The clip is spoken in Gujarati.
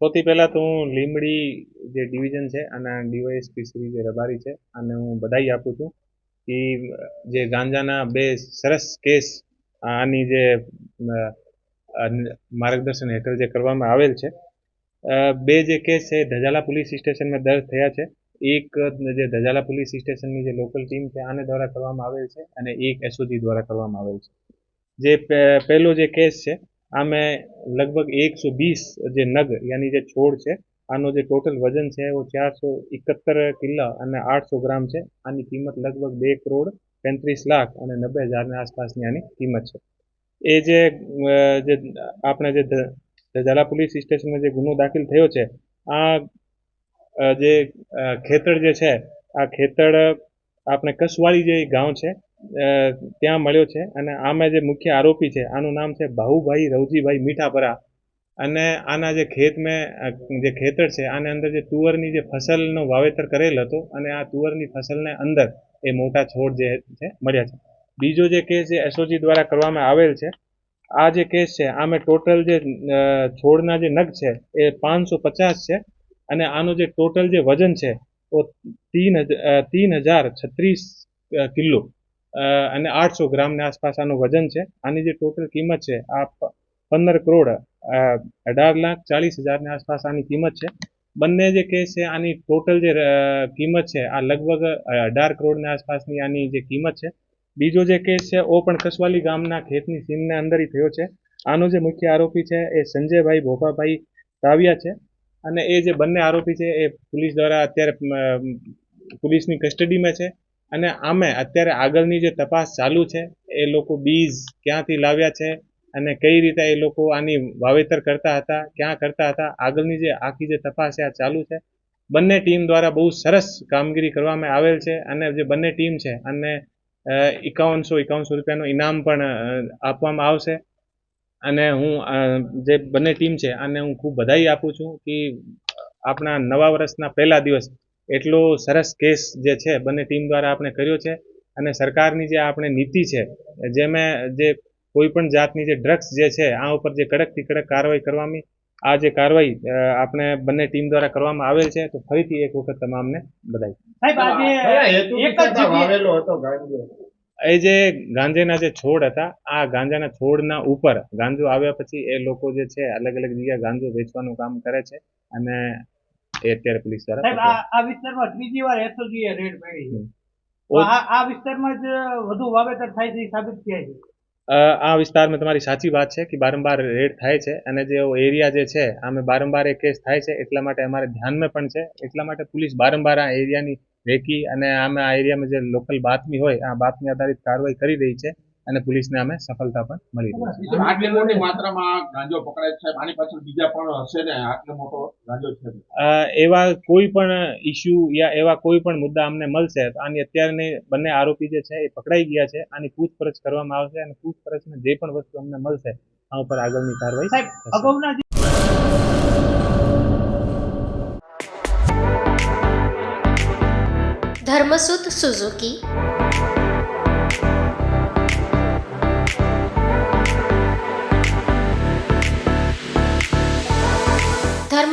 સૌથી પહેલાં તો હું લીંબડી જે ડિવિઝન છે અને ડીવાયએસપી શ્રી જે રબારી છે અને હું બધાઈ આપું છું કે જે ગાંજાના બે સરસ કેસ આની જે માર્ગદર્શન હેઠળ જે કરવામાં આવેલ છે બે જે કેસ છે, ધજાલા પોલીસ સ્ટેશનમાં દર્જ થયા છે. એક જે ધજાલા પોલીસ સ્ટેશનની જે લોકલ ટીમ છે, આને દ્વારા કરવામાં આવેલ છે અને એક એસઓજી દ્વારા કરવામાં આવેલ છે. જે પહેલો જે કેસ છે આમાં લગભગ એકસો વીસ જે નગ, યાની જે છોડ છે, આનો જે ટોટલ વજન છે એ ચારસો એકાત્તર કિલો અને આઠસો ગ્રામ છે. આની કિંમત લગભગ બે કરોડ પેંત્રીસ લાખ અને નબ્બે હજારની આસપાસની આની કિંમત છે. એ જે જે આપણે જે ઝાલા પોલીસ સ્ટેશનમાં જે ગુનો દાખલ થયો છે, આ જે ખેતર જે છે, આ ખેતર આપણે કસવાળી જે ગામ છે ત્યાં મળ્યો છે અને આમાં જે મુખ્ય આરોપી છે, આનું નામ છે બાહુભાઈ રવજીભાઈ મીઠાપરા. અને આના જે ખેત મેં જે ખેતર છે, આની અંદર જે તુવરની જે ફસલનો વાવેતર કરેલ હતો અને આ તુવરની ફસલને અંદર એ મોટા છોડ જે છે, મળ્યા છે. બીજો જે કેસ જે એસઓજી દ્વારા કરવામાં આવેલ છે, આ જે કેસ છે, આમાં ટોટલ જે છોડના જે નગ છે, એ પાંચસો પચાસ છે અને આનું જે ટોટલ જે વજન છે તો તીન તીન હજાર છત્રીસ કિલો અને આઠસો ગ્રામની આસપાસ આનું વજન છે. આની જે ટોટલ કિંમત છે, આ પંદર કરોડ અઢાર લાખ ચાલીસ હજારની આસપાસ આની કિંમત છે. બંને જે કેસ છે, આની ટોટલ જે કિંમત છે, આ લગભગ અઢાર કરોડની આસપાસની આની જે કિંમત છે. બીજો જે કેસ છે, ઓ પણ કસવાલી ગામના ખેતની સીમને અંદર થયો છે. આનો જે મુખ્ય આરોપી છે, એ સંજયભાઈ ભોપાભાઈ તાવિયા છે. અને એ જે બંને આરોપી છે, એ પોલીસ દ્વારા અત્યારે પોલીસની કસ્ટડીમાં છે. અને આમે અત્યારે આગળની જે તપાસ ચાલુ છે, એ લોકો બીજ ક્યાંથી લાવ્યા છે અને કઈ રીતે એ લોકો આની વાવેતર કરતા હતા, ક્યાં કરતા હતા, આગળની જે આખી જે તપાસ છે, આ ચાલુ છે. બંને ટીમ દ્વારા બહુ સરસ કામગીરી કરવામાં આવેલ છે અને જે બંને ટીમ છે, અને એકાવનસો એકાવનસો રૂપિયાનું ઇનામ પણ આપવામાં આવશે. અને હું જે બંને ટીમ છે, આને હું ખૂબ બધાઈ આપું છું કે આપણા નવા વર્ષના પહેલા દિવસ એટલો સરસ કેસ જે છે બંને ટીમ દ્વારા આપણે કર્યો છે અને સરકારની જે આપણે નીતિ છે જેમાં જે કોઈ પણ જાતની જે ડ્રગ્સ જે છે આ ઉપર જે કડકથી કડક કાર્યવાહી કરવાની આ જે કાર્યવાહી આપણે બંને ટીમ દ્વારા કરવામાં આવેલ છે તો ફરીથી એક વખત તમામને બધાઈ સાહેબ આજે કયા હેતુથી એક જ કરતા જગ્યાએ વાવેલો હતો ગાંજો. એ જે ગાંજાના જે છોડ હતા આ ગાંજાના છોડના ઉપર ગાંજો આવ્યા પછી એ લોકો જે છે અલગ અલગ જગ્યાએ ગાંજો વેચવાનું કામ કરે છે અને એ અત્યારે પોલીસ દ્વારા સાહેબ આ વિસ્તારમાં ત્રીજી વાર એસઓજી એ રેડ પાડી આ વિસ્તારમાં જ વધુ વાવેતર થાય છે સાબિત થાય છે? આ વિસ્તારમાં તમારી સાચી વાત છે કે બારંબાર રેડ થાય છે અને જે એરિયા જે છે આમે બારંબાર એ કેસ થાય છે એટલા માટે અમારે ધ્યાનમાં પણ છે. એટલા માટે પોલીસ બારંબાર આ એરિયાની રેકી અને આમે આ એરિયામાં જે લોકલ બાતમી હોય આ બાતમી આધારિત કાર્યવાહી કરી રહી છે. અને પોલીસને અમે સફળતા પણ મળી રહી છે. આટલી મોટી માત્રામાં ગાંજો પકડાય છે. આની પાછળ બીજા પણ હશે ને? આટલો મોટો ગાંજો છે એવા કોઈ પણ ઇશ્યુ યા એવા કોઈ પણ મુદ્દા અમને મળશે તો આની અત્યારની બંને આરોપી જે છે એ પકડાઈ ગયા છે. આની પૂછપરછ કરવામાં આવશે અને પૂછપરછમાં જે પણ વસ્તુ અમને મળશે આ ઉપર આગળની કાર્યવાહી અગાઉના Dharmsut Suzuki